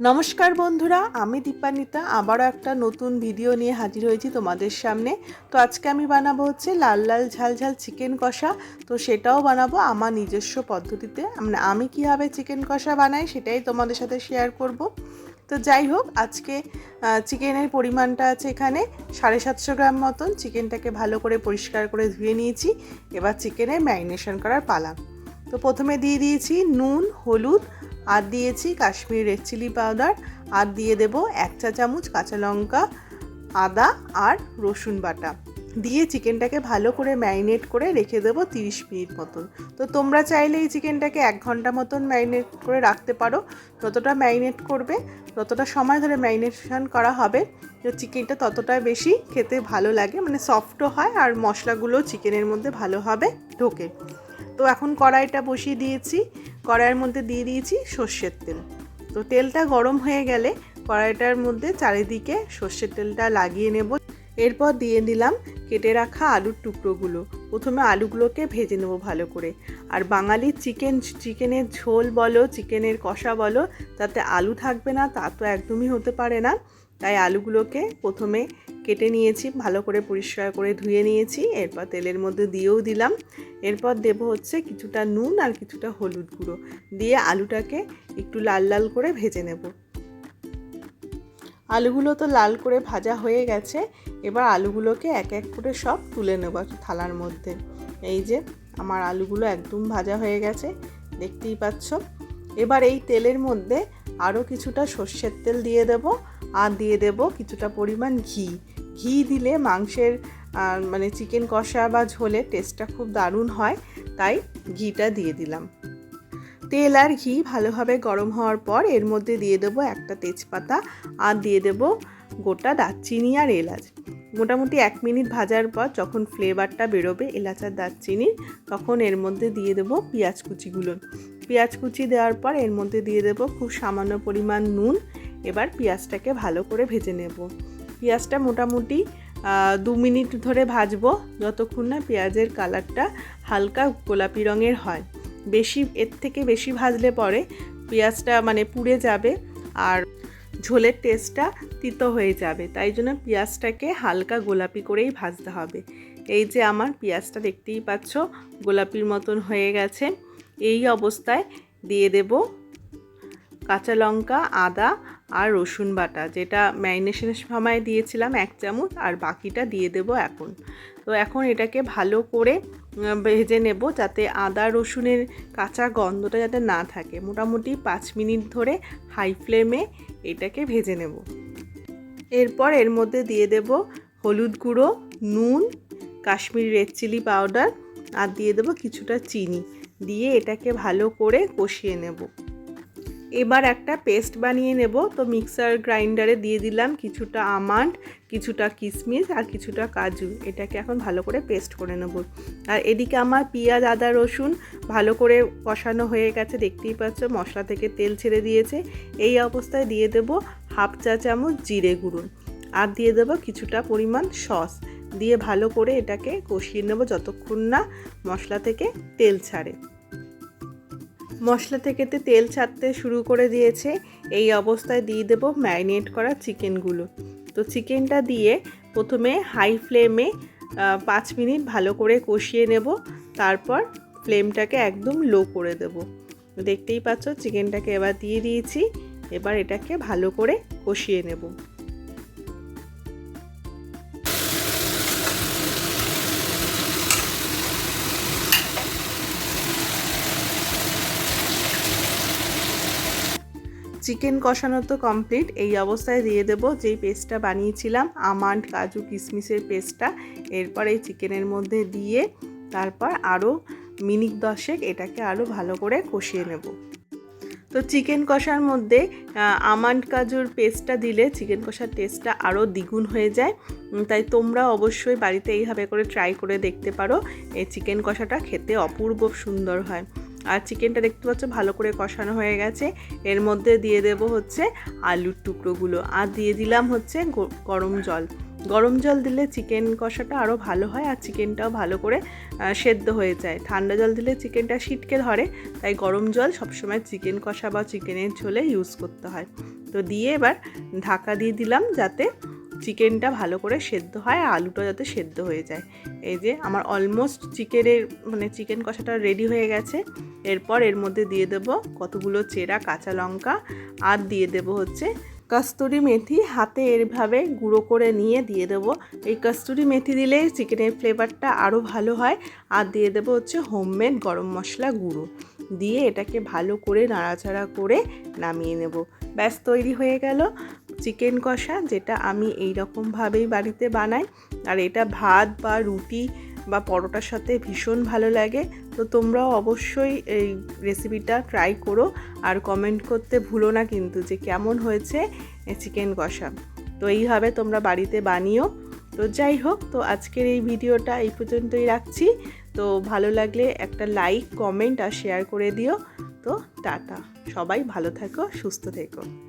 নমস্কার বন্ধুরা, আমি দীপান্বিতা। আবারও একটা নতুন ভিডিও নিয়ে হাজির হয়েছি তোমাদের সামনে। তো আজকে আমি বানাবো হচ্ছে লাল লাল ঝাল ঝাল চিকেন কষা। তো সেটাও বানাবো আমার নিজস্ব পদ্ধতিতে। মানে আমি কীভাবে চিকেন কষা বানাই সেটাই তোমাদের সাথে শেয়ার করব। তো যাই হোক, আজকে চিকেনের পরিমাণটা আছে এখানে সাড়ে সাতশো গ্রাম মতন। চিকেনটাকে ভালো করে পরিষ্কার করে ধুয়ে নিয়েছি। এবার চিকেনের ম্যারিনেশন করার পালা। তো প্রথমে দিয়ে দিয়েছি নুন, হলুদ, আর দিয়েছি কাশ্মীরি রেড চিলি পাউডার, আর দিয়ে দেব এক চা চামচ কাঁচা লঙ্কা, আদা আর রসুন বাটা। দিয়ে চিকেনটাকে ভালো করে ম্যারিনেট করে রেখে দেবো তিরিশ মিনিট মতন। তো তোমরা চাইলে এই চিকেনটাকে এক ঘণ্টা মতন ম্যারিনেট করে রাখতে পারো। যতটা ম্যারিনেট করবে, ততটা সময় ধরে ম্যারিনেশন করা হবে। তো চিকেনটা ততটা বেশি খেতে ভালো লাগে মানে সফটও হয় আর মশলাগুলো চিকেনের মধ্যে ভালোভাবে ঢোকে। তো এখন কড়াইটা বসিয়ে দিয়েছি। কড়াইয়ের মধ্যে দিয়ে দিয়েছি সর্ষের তেল। তো তেলটা গরম হয়ে গেলে কড়াইটার মধ্যে চারিদিকে সর্ষের তেলটা লাগিয়ে নেব। এরপর দিয়ে দিলাম কেটে রাখা আলুর টুকরোগুলো। প্রথমে আলুগুলোকে ভেজে নেব ভালো করে। আর বাঙালির চিকেন, চিকেনের ঝোল বলো, চিকেনের কষা বলো, তাতে আলু থাকবে না, তা তো একদমই হতে পারে না। তাই আলুগুলোকে প্রথমে কেটে নিয়েছি, ভালো করে পরিষ্কার করে ধুয়ে নিয়েছি, এরপর তেলের মধ্যে দিয়েও দিলাম। এরপর দেবো হচ্ছে কিছুটা নুন আর কিছুটা হলুদ গুঁড়ো। দিয়ে আলুটাকে একটু লাল লাল করে ভেজে নেব। আলুগুলো তো লাল করে ভাজা হয়ে গেছে, এবার আলুগুলোকে এক এক করে সব তুলে নেব থালার মধ্যে। এই যে, আমার আলুগুলো একদম ভাজা হয়ে গেছে, দেখতেই পাচ্ছ। এবার এই তেলের মধ্যে আরও কিছুটা সর্ষের তেল দিয়ে দেব আর দিয়ে দেব কিছুটা পরিমাণ ঘি। ঘি দিলে মাংসের মানে চিকেন কষা বা ঝোলে টেস্টটা খুব দারুণ হয়, তাই ঘিটা দিয়ে দিলাম। তেল আর ঘি ভালোভাবে গরম হওয়ার পর এর মধ্যে দিয়ে দেবো একটা তেজপাতা আর দিয়ে দেবো গোটা দারচিনি আর এলাচ। মোটামুটি এক মিনিট ভাজার পর যখন ফ্লেভারটা বেরোবে এলাচ আর দারচিনি, তখন এর মধ্যে দিয়ে দেবো পেঁয়াজ কুচিগুলো। পেঁয়াজ কুচি দেওয়ার পর এর মধ্যে দিয়ে দেবো খুব সামান্য পরিমাণ নুন এবার পেঁয়াজটাকে ভালো করে ভেজে নেব। পেঁয়াজটা মোটামুটি দু মিনিট ধরে ভাজবো যতক্ষণ না পেঁয়াজের কালারটা হালকা গোলাপি রঙের হয়। বেশি, এর থেকে বেশি ভাজলে পরে পেঁয়াজটা মানে পুড়ে যাবে আর ঝোলের টেস্টটা তিতো হয়ে যাবে। তাই জন্য পেঁয়াজটাকে হালকা গোলাপি করেই ভাজতে হবে। এই যে আমার পেঁয়াজটা দেখতেই পাচ্ছ, গোলাপির মতন হয়ে গেছে। এই অবস্থায় দিয়ে দেব কাঁচা লঙ্কা, আদা আর রসুন বাটা, যেটা ম্যারিনেশনের সময় দিয়েছিলাম এক চামচ আর বাকিটা দিয়ে দেব এখন। তো এখন এটাকে ভালো করে ভেজে নেব যাতে আদা, রসুনের কাঁচা গন্ধটা যাতে না থাকে। মোটামুটি পাঁচ মিনিট ধরে হাই ফ্লেমে এটাকে ভেজে নেব। এরপর এর মধ্যে দিয়ে দেব হলুদ গুঁড়ো, নুন, কাশ্মীরি রেড চিলি পাউডার আর দিয়ে দেবো কিছুটা চিনি। দিয়ে এটাকে ভালো করে কষিয়ে নেব। এবার একটা পেস্ট বানিয়ে নেব। তো মিক্সার গ্রাইন্ডারে দিয়ে দিলাম কিছুটা আমান্ড, কিছুটা কিশমিশ আর কিছুটা কাজু। এটাকে এখন ভালো করে পেস্ট করে নেব। আর এদিকে আমার পেঁয়াজ, আদা, রসুন ভালো করে কষানো হয়ে গেছে। দেখতেই পাচ্ছ মশলা থেকে তেল ছেড়ে দিয়েছে। এই অবস্থায় দিয়ে দেব হাফ চা চামচ জিরে গুঁড়ো আর দিয়ে দেবো কিছুটা পরিমাণ সস। দিয়ে ভালো করে এটাকে কষিয়ে নেব যতক্ষণ না মশলা থেকে তেল ছাড়ে। মশলা থেকে তেল ছাড়তে শুরু করে দিয়েছে। এই অবস্থায় দিয়ে দেব ম্যারিনেট করা চিকেনগুলো। তো চিকেনটা দিয়ে প্রথমে হাই ফ্লেমে পাঁচ মিনিট ভালো করে কষিয়ে নেব। তারপর ফ্লেমটাকে একদম লো করে দেব। দেখতেই পাচ্ছ, চিকেনটাকে এবার দিয়ে দিয়েছি। এবার এটাকে ভালো করে কষিয়ে নেব। চিকেন কষানো তো কমপ্লিট এই অবস্থায় দিয়ে দেব যেই পেস্টটা বানিয়েছিলাম আমান্ড কাজু কিশমিশের পেস্টটা এরপর এই চিকেনের মধ্যে দিয়ে তারপর আরও মিনিট দশেক এটাকে আরও ভালো করে কষিয়ে নেব। তো চিকেন কষার মধ্যে আমান্ড কাজুর পেস্টটা দিলে চিকেন কষার টেস্টটা আরও দ্বিগুণ হয়ে যায়। তাই তোমরা অবশ্যই বাড়িতে এইভাবে করে ট্রাই করে দেখতে পারো। এই চিকেন কষাটা খেতে অপূর্ব সুন্দর হয়। চিকেনটা দেখতে পাচ্ছ ভালো করে কষানো হয়ে গেছে। এর মধ্যে দিয়ে দেব হচ্ছে আলুর টুকরোগুলো আর দিয়ে দিলাম হচ্ছে গরম জল। গরম জল দিলে চিকেন কষাটা আরও ভালো হয় আর চিকেনটাও ভালো করে সেদ্ধ হয়ে যায়। ঠান্ডা জল দিলে চিকেনটা ছিটকে ধরে, তাই গরম জল সবসময় চিকেন কষা বা চিকেনের ঝোলে ইউজ করতে হয়। তো দিয়ে এবার ঢাকা দিয়ে দিলাম যাতে চিকেনটা ভালো করে সেদ্ধ হয়, আর আলুটা যাতে সেদ্ধ হয়ে যায়। এই যে আমার অলমোস্ট চিকেনের মানে চিকেন কষাটা রেডি হয়ে গেছে। এরপর এর মধ্যে দিয়ে দেবো কতগুলো চেরা কাঁচা লঙ্কা আর দিয়ে দেবো হচ্ছে কস্তুরি মেথি। হাতে এরভাবে গুঁড়ো করে নিয়ে দিয়ে দেবো। এই কস্তুরি মেথি দিলে চিকেনের ফ্লেভারটা আরও ভালো হয়। আর দিয়ে দেবো হচ্ছে হোমমেড গরম মশলা গুঁড়ো। দিয়ে এটাকে ভালো করে নাড়াচাড়া করে নামিয়ে নেব। ব্যাস, তৈরি হয়ে গেল চিকেন কষা, যেটা আমি এই রকমভাবেই বাড়িতে বানাই। আর এটা ভাত বা রুটি বা পরোটার সাথে ভীষণ ভালো লাগে। তো তোমরাও অবশ্যই এই রেসিপিটা ট্রাই করো আর কমেন্ট করতে ভুলো না কিন্তু যে কেমন হয়েছে চিকেন কষা। তো এইভাবে তোমরা বাড়িতে বানিও। তো যাই হোক, তো আজকের এই ভিডিওটা এই পর্যন্তই রাখছি। তো ভালো লাগলে একটা লাইক কমেন্ট আর শেয়ার করে দিও। তো টাটা। সবাই ভালো থেকো, সুস্থ থেকো।